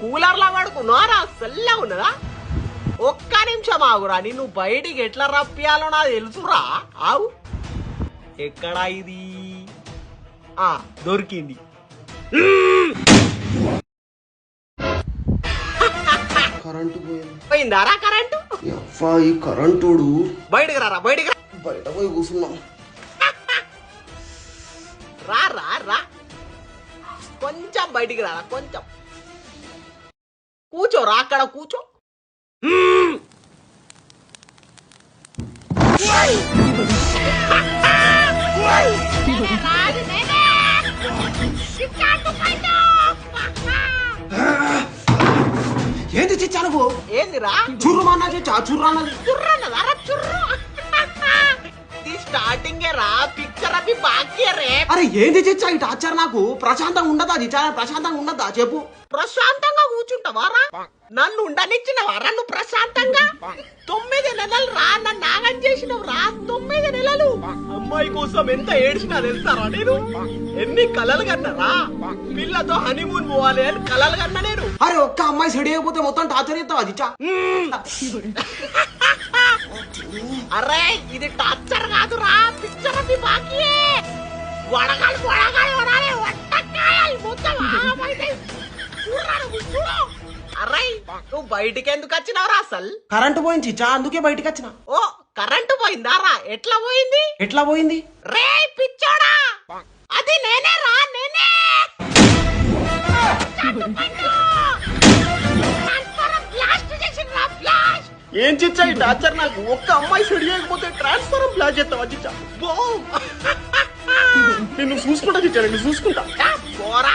Cooler లా పడుకున్నారా చల్లగా ఉన్నదా? ఒక్క నిమిషం ఆగురా నిన్ను బయటికి ఎట్లా రప్పియాలో నాకు తెలుసురా. ఆవు ఎక్కడా ఇది? ఆ దొరికింది. కరెంటు పోయింది. పోయిందారా కరెంటు? ఈ కరెంటుడు? బయటకు రారా బయటకు రా. బయట పోయి కూర్చున్నాం. రా రా రా. కొంచెం బయటికి రారా కొంచెం. కూర్చోరా అక్కడ కూర్చో. ఏంది చిచ్చా నువ్వు? ఏందిరా? చుర్రు అన్నా చిచ్చా చుర్రు అన్నది చుర్రు. ఇది స్టార్టింగ్ రా పిక్చర్ అవి రే అరే ఏంది చిచ్చా ఇటు ఆచారు నాకు? ప్రశాంతంగా ఉండదా చిచ్చా? ప్రశాంతంగా ఉండదా చెప్పు. ప్రశాంతంగా కూర్చుంటావారా నన్ను ఉండనిచ్చినవారా నువ్వు ప్రశాంతంగా? తొమ్మిది నెలలు రా నన్ను నాగం చేసినవు రా తొమ్మిది నెలలు. అమ్మాయి కోసం ఎంత ఏడ్చినా తెలుస్తారా నేను? ఎన్ని కలలు కన్నారా పిల్లతో హనీమూన్ పోవాలి అని కలలు కన్నా నేను. అరే ఒక్క అమ్మాయి సెడి అయిపోతే మొత్తం టార్చర్ చేస్తావా చిచ్చా? అరే ఇది టార్చర్ కాదురా పిక్చర్ అది బాకీ. వడగాలి వడగాలి వడాలి వట్టకాయలు మొత్తం అరే నువ్వు బయటికి ఎందుకు వచ్చినావురా అసలు? కరెంటు పోయింది చిచ్చా అందుకే బయటికి వచ్చిన. ఓ కరెంటు పోయిందారా ఎట్లా పోయింది? ఎట్లా పోయింది? రే పిచ్చోడా! అది నేనే రా నేనే! బ్లాస్ట్ చేసిండ్రా బ్లాస్ట్ ఏం చిచ్చా ఈ టార్చర్ నాకు? ఒక్క అమ్మాయి సెడి చేయకపోతే ట్రాన్స్ఫర్ బ్లాక్ చేస్తావా చిచ్చా? బో! నిన్ను చూసుకుంటా చిచ్చా నిన్ను చూసుకుంటా. పోరా.